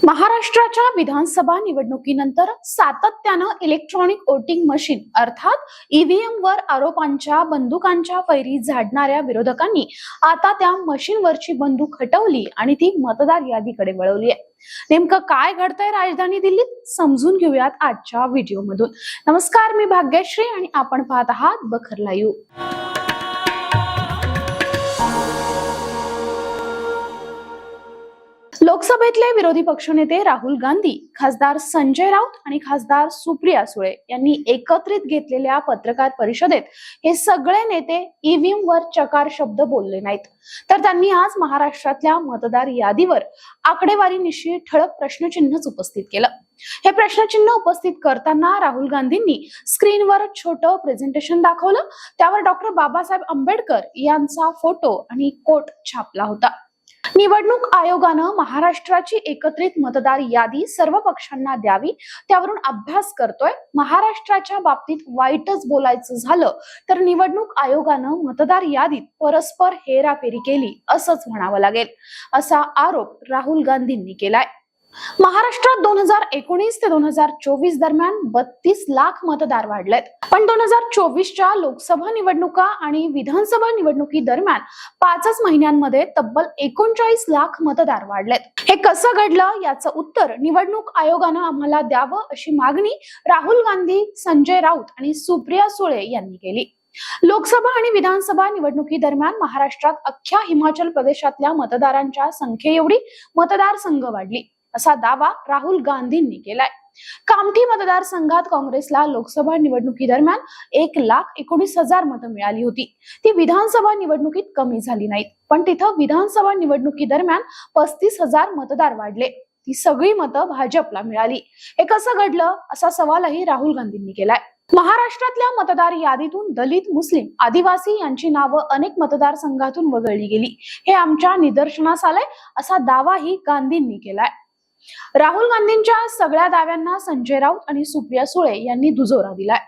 महाराष्ट्राच्या विधानसभा निवडणुकीनंतर सातत्यानं इलेक्ट्रॉनिक वोटिंग मशीन अर्थात ईव्हीएम वर आरोपांच्या बंदुकांच्या फैरी झाडणाऱ्या विरोधकांनी आता त्या मशीनवरची बंदूक हटवली आणि ती मतदार यादीकडे वळवली आहे. नेमकं काय घडतंय राजधानी दिल्लीत? समजून घेऊयात आजच्या व्हिडिओमधून नमस्कार मी भाग्यश्री आणि आपण पाहत आहात बखर लाईव्ह. लोकसभेतले विरोधी पक्षनेते राहुल गांधी खासदार संजय राऊत आणि खासदार सुप्रिया सुळे यांनी एकत्रित घेतलेल्या पत्रकार परिषदेत हे सगळे नेते ईव्हीएम वर चकार शब्द बोलले नाहीत. तर त्यांनी आज महाराष्ट्रातल्या मतदार यादीवर आकडेवारीनिशी ठळक प्रश्नचिन्हच उपस्थित केलं. हे प्रश्नचिन्ह उपस्थित करताना राहुल गांधींनी स्क्रीनवर छोटं प्रेझेंटेशन दाखवलं. त्यावर डॉक्टर बाबासाहेब आंबेडकर यांचा फोटो आणि कोट छापला होता. निवडणूक आयोगानं महाराष्ट्राची एकत्रित मतदार यादी सर्व पक्षांना द्यावी त्यावरून अभ्यास करतोय. महाराष्ट्राच्या बाबतीत वाईटच बोलायचं झालं तर निवडणूक आयोगानं मतदार यादीत परस्पर हेराफेरी केली असंच म्हणावं लागेल. असा आरोप राहुल गांधींनी केलाय. महाराष्ट्रात दोन हजार एकोणीस ते दोन हजार चोवीस दरम्यान बत्तीस लाख मतदार वाढलेत. पण दोन हजार चोवीसच्या लोकसभा निवडणुका आणि विधानसभा निवडणुकी दरम्यान पाचच महिन्यांमध्ये तब्बल एकोणचाळीस लाख मतदार वाढलेत. हे कसं घडलं याचं उत्तर निवडणूक आयोगानं आम्हाला द्यावं अशी मागणी राहुल गांधी संजय राऊत आणि सुप्रिया सुळे यांनी केली. लोकसभा आणि विधानसभा निवडणुकी दरम्यान महाराष्ट्रात अख्ख्या हिमाचल प्रदेशातल्या मतदारांच्या संख्येएवढी मतदारसंघ वाढली. असा दावा राहुल गांधींनी केलाय. कामठी मतदारसंघात काँग्रेसला लोकसभा निवडणुकी दरम्यान एक लाख एकोणीस हजार मतं मिळाली होती. ती विधानसभा निवडणुकीत कमी झाली नाहीत. पण तिथं विधानसभा निवडणुकी दरम्यान पस्तीस हजार मतदार वाढले. ती सगळी मतं भाजपला मिळाली. हे कसं घडलं? असा सवालही राहुल गांधींनी केलाय. महाराष्ट्रातल्या मतदार यादीतून दलित मुस्लिम आदिवासी यांची नावं अनेक मतदारसंघातून वगळली गेली. हे आमच्या निदर्शनास आलंय असा दावाही गांधींनी केलाय. राहुल गांधींच्या सगळ्या दाव्यांना संजय राऊत आणि सुप्रिया सुळे यांनी दुजोरा दिलाय.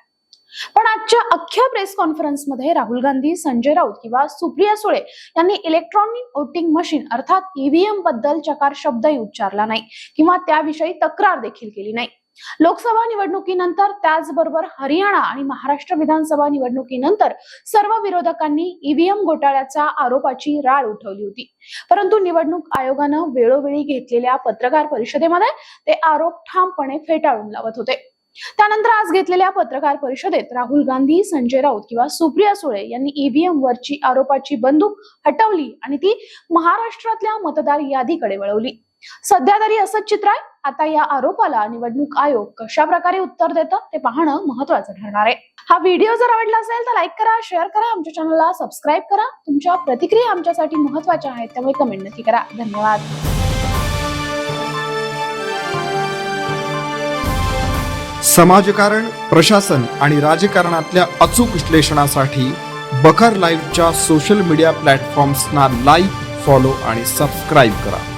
पण आजच्या अख्ख्या प्रेस कॉन्फरन्समध्ये राहुल गांधी संजय राऊत किंवा सुप्रिया सुळे यांनी इलेक्ट्रॉनिक वोटिंग मशीन अर्थात ईव्हीएमबद्दल चकार शब्दही उच्चारला नाही किंवा त्याविषयी तक्रार देखील केली नाही. लोकसभा निवडणुकीनंतर त्याचबरोबर हरियाणा आणि महाराष्ट्र विधानसभा निवडणुकीनंतर सर्व विरोधकांनी ईव्हीएम घोटाळ्याच्या आरोपाची राळ उठवली होती. परंतु निवडणूक आयोगानं वेळोवेळी घेतलेल्या पत्रकार परिषदेमध्ये ते आरोप ठामपणे फेटाळून लावत होते. त्यानंतर आज घेतलेल्या पत्रकार परिषदेत राहुल गांधी संजय राऊत किंवा सुप्रिया सुळे यांनी ईव्हीएम वरची आरोपाची बंदूक हटवली आणि ती महाराष्ट्रातल्या मतदार यादीकडे वळवली. सध्या तरी असंच चित्र आहे. आता या आरोपाला निवडणूक आयोग कशा प्रकारे उत्तर देतं ते पाहणं महत्वाचं ठरणार आहे. हा व्हिडिओ जर आवडला असेल तर लाईक करा शेअर करा आमच्या चॅनलला सबस्क्राईब करा. तुमच्या प्रतिक्रिया आमच्यासाठी महत्त्वाच्या आहेत त्यामुळे कमेंट नक्की करा. धन्यवाद. समाजकारण प्रशासन आणि राजकारणातल्या अचूक विश्लेषणासाठी बखर लाईव्हच्या सोशल मीडिया प्लॅटफॉर्म्सना लाईक फॉलो आणि सबस्क्राईब करा.